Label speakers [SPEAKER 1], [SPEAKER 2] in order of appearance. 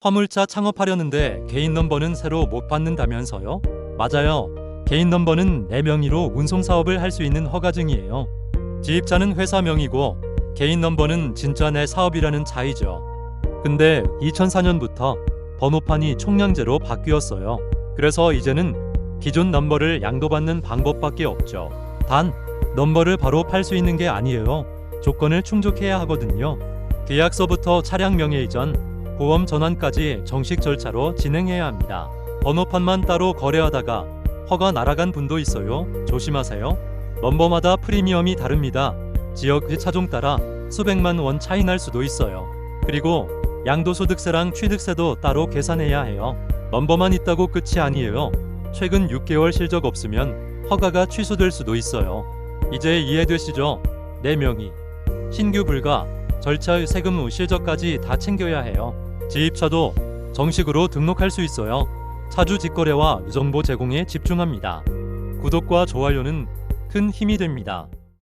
[SPEAKER 1] 화물차 창업하려는데 개인 넘버는 새로 못 받는다면서요? 맞아요. 개인 넘버는 내 명의로 운송 사업을 할 수 있는 허가증이에요. 지입자는 회사 명의고 개인 넘버는 진짜 내 사업이라는 차이죠. 근데 2004년부터 번호판이 총량제로 바뀌었어요. 그래서 이제는 기존 넘버를 양도받는 방법밖에 없죠. 단 넘버를 바로 팔 수 있는 게 아니에요. 조건을 충족해야 하거든요. 계약서부터 차량 명의 이전, 보험 전환까지 정식 절차로 진행해야 합니다. 번호판만 따로 거래하다가 허가 날아간 분도 있어요. 조심하세요. 넘버마다 프리미엄이 다릅니다. 지역 그 차종 따라 수백만 원 차이 날 수도 있어요. 그리고 양도소득세랑 취득세도 따로 계산해야 해요. 넘버만 있다고 끝이 아니에요. 최근 6개월 실적 없으면 허가가 취소될 수도 있어요. 이제 이해되시죠? 내 명의, 신규 불가, 절차 세금 후 실적까지 다 챙겨야 해요. 지입차도 정식으로 등록할 수 있어요. 차주 직거래와 정보 제공에 집중합니다. 구독과 좋아요는 큰 힘이 됩니다.